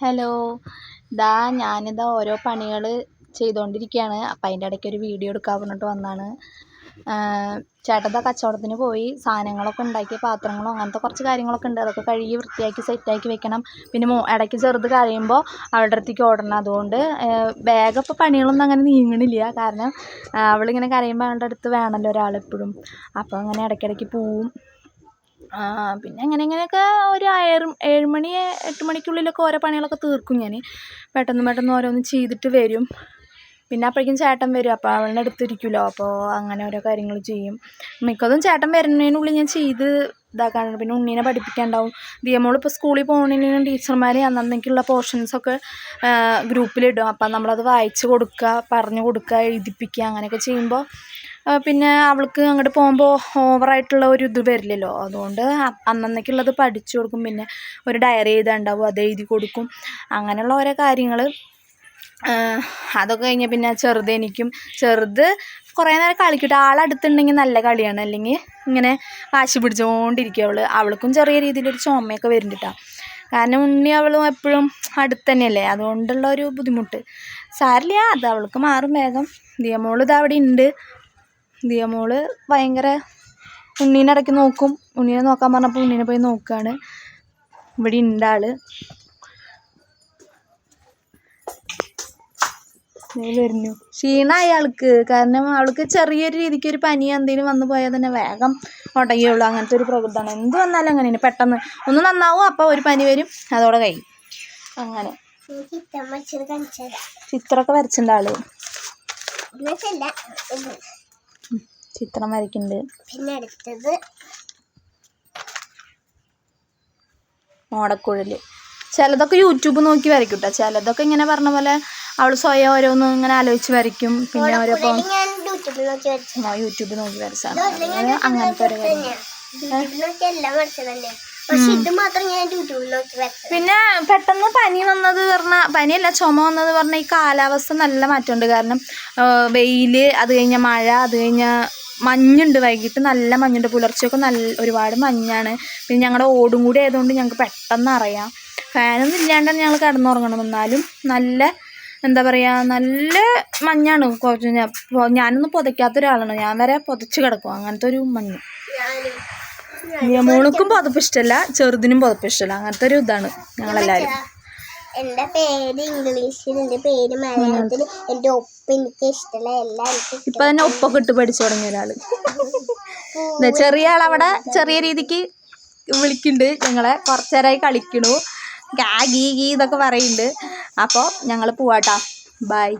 Hello. ദാ ഞാനിതാ ഓരോ പണികൾ ചെയ്തുകൊണ്ടിരിക്കുകയാണ് അപ്പം അതിന്റെ ഇടയ്ക്ക് ഒരു വീഡിയോ എടുക്കാൻ പറഞ്ഞിട്ട് വന്നതാണ് ചേട്ടൻ ദാ കച്ചവടത്തിന് പോയി സാധനങ്ങളൊക്കെ ഉണ്ടാക്കി പാത്രങ്ങളും അങ്ങനത്തെ കുറച്ച് കാര്യങ്ങളൊക്കെ ഉണ്ട്. അതൊക്കെ കഴുകി വൃത്തിയാക്കി സെറ്റാക്കി വെക്കണം. പിന്നെ മോ ഇടയ്ക്ക് ചെറുത് കരയുമ്പോൾ അവളുടെ അടുത്തേക്ക് ഓടണം. അതുകൊണ്ട് വേഗം ഇപ്പോൾ പണികളൊന്നും അങ്ങനെ നീങ്ങണില്ല. കാരണം അവളിങ്ങനെ കരയുമ്പോൾ അവളുടെ അടുത്ത് വേണമല്ലോ ഒരാളെപ്പോഴും. അപ്പോൾ അങ്ങനെ ഇടയ്ക്കിടയ്ക്ക് പോവും. പിന്നെ അങ്ങനെ ഇങ്ങനെയൊക്കെ ഒരു ഏഴ് ഏഴ് മണി എട്ട് മണിക്കുള്ളിലൊക്കെ ഓരോ പണികളൊക്കെ തീർക്കും ഞാൻ പെട്ടെന്ന് പെട്ടെന്ന് ഓരോന്ന് ചെയ്തിട്ട് വരും. പിന്നെ അപ്പോഴേക്കും ചേട്ടൻ വരും. അപ്പോൾ അവളുടെ അടുത്തിരിക്കുമല്ലോ. അപ്പോൾ അങ്ങനെ ഓരോ കാര്യങ്ങൾ ചെയ്യും. മിക്കതും ചേട്ടൻ വരുന്നതിനുള്ളിൽ ഞാൻ ചെയ്ത് ഇതാക്കാനുണ്ട് പിന്നെ ഉണ്ണീനെ പഠിപ്പിക്കാനുണ്ടാവും ദിയമോൾ ഇപ്പോൾ സ്കൂളിൽ പോകുന്നതിന് ടീച്ചർമാർ അന്നന്നേക്കുള്ള പോർഷൻസൊക്കെ ഗ്രൂപ്പിലിടും. അപ്പം നമ്മളത് വായിച്ച് കൊടുക്കുക പറഞ്ഞു കൊടുക്കുക എഴുതിപ്പിക്കുക അങ്ങനെയൊക്കെ ചെയ്യുമ്പോൾ പിന്നെ അവൾക്ക് അങ്ങോട്ട് പോകുമ്പോൾ ഓവറായിട്ടുള്ള ഒരു ഇത് വരില്ലല്ലോ. അതുകൊണ്ട് അന്നന്നേക്കുള്ളത് പഠിച്ചു കൊടുക്കും. പിന്നെ ഒരു ഡയറി എഴുതാണ്ടാവും അത് എഴുതി കൊടുക്കും. അങ്ങനെയുള്ള ഓരോ കാര്യങ്ങൾ അതൊക്കെ കഴിഞ്ഞ് പിന്നെ ചെറുത് എനിക്കും ചെറുത് കുറേ നേരം കളിക്കട്ടെ. ആളടുത്തുണ്ടെങ്കിൽ നല്ല കളിയാണ്. അല്ലെങ്കിൽ ഇങ്ങനെ വാശി പിടിച്ചുകൊണ്ടിരിക്കും അവൾ അവൾക്കും ചെറിയ രീതിയിലൊരു ചുമയൊക്കെ വരുന്നുണ്ട് കാരണം ഉണ്ണി അവളും എപ്പോഴും അടുത്ത് തന്നെയല്ലേ അതുകൊണ്ടുള്ള ഒരു ബുദ്ധിമുട്ട്. സാരില്ല അത് അവൾക്ക് മാറും വേഗം. ദിയമോൾ അവിടെ ഉണ്ട് ദിയമോൾ ഭയങ്കര ഉണ്ണീനെ ഇടയ്ക്ക് നോക്കും. ഉണ്ണീനെ നോക്കാൻ പറഞ്ഞപ്പോൾ ഉണ്ണീനെ പോയി നോക്കുകയാണ് ഇവിടെ ഉണ്ട് ആൾ. വരുന്നു. ക്ഷീണമായി ആൾക്ക്. കാരണം അവൾക്ക് ചെറിയൊരു രീതിക്ക് ഒരു പനി എന്തെങ്കിലും വന്നു പോയാൽ തന്നെ വേഗം ഉടയുള്ളൂ. അങ്ങനത്തെ ഒരു പ്രകൃതമാണ് എന്ത് വന്നാലും അങ്ങനെയാണ്. പെട്ടെന്ന് ഒന്ന് നന്നാവും അപ്പോൾ ഒരു പനി വരും. അതോടെ കഴിയും. അങ്ങനെ. ചിത്രമൊക്കെ വരച്ചിട്ടുണ്ട് ആൾ. ചിത്രം വരയ്ക്കുന്നുണ്ട്. പിന്നെ അടുത്തത് ഓടക്കുഴൽ ചിലതൊക്കെ യൂട്യൂബ് നോക്കി വരയ്ക്കും കേട്ടോ ചിലതൊക്കെ ഇങ്ങനെ പറഞ്ഞ പോലെ അവൾ സ്വയം ഓരോന്ന് ഇങ്ങനെ ആലോചിച്ച് വരയ്ക്കും. പിന്നെ വരച്ചു യൂട്യൂബ് നോക്കി വരച്ചാണ് അങ്ങനെ അങ്ങനത്തെ ഒരു കാര്യം പിന്നെ പെട്ടെന്ന് പനി വന്നത് പറഞ്ഞാൽ പനിയല്ല ചുമ വന്നത് പറഞ്ഞാൽ ഈ കാലാവസ്ഥ നല്ല മാറ്റമുണ്ട്. കാരണം വെയിൽ അത് കഴിഞ്ഞ മഴ അത് കഴിഞ്ഞ മഞ്ഞുണ്ട് വൈകിട്ട് നല്ല മഞ്ഞുണ്ട്. പുലർച്ചെയൊക്കെ നല്ല ഒരുപാട് മഞ്ഞാണ്. പിന്നെ ഞങ്ങളുടെ ഓടും കൂടി ആയതുകൊണ്ട് ഞങ്ങൾക്ക് പെട്ടെന്ന് അറിയാം. ഫാനൊന്നും ഇല്ലാണ്ടാണ് ഞങ്ങൾ കിടന്നുറങ്ങണം. എന്നാലും നല്ല എന്താ പറയുക നല്ല മഞ്ഞാണ്. കുറച്ച് ഞാനൊന്നും പുതയ്ക്കാത്ത ഒരാളാണ്. ഞാൻ വരെ പുതച്ച് കിടക്കും. അങ്ങനത്തെ ഒരു മഞ്ഞ്. മോണുക്കും പുതപ്പ് ഇഷ്ടമല്ല ചെറുതിനും പുതപ്പ് ഇഷ്ടമല്ല അങ്ങനത്തെ ഒരു ഇതാണ് ഞങ്ങളെല്ലാവരും എന്റെ പേര് ഇംഗ്ലീഷിൽ എന്റെ പേര് മലയാളത്തിൽ എന്റെ ഒപ്പ് എനിക്ക് ഇഷ്ടമുള്ള എല്ലാം എനിക്ക് ഇപ്പൊ തന്നെ ഒപ്പൊക്കെ ഇട്ട് പഠിച്ചു തുടങ്ങിയ ഒരാൾ. ദേ ചെറിയ ആളവിടെ ചെറിയ രീതിക്ക് വിളിക്കുന്നുണ്ട്. ഞങ്ങളെ കുറച്ചേരായി കളിക്കണു. ഗാ ഗീ ഗീ ഇതൊക്കെ പറയുന്നുണ്ട്. അപ്പോൾ ഞങ്ങൾ പോവാട്ടോ. ബൈ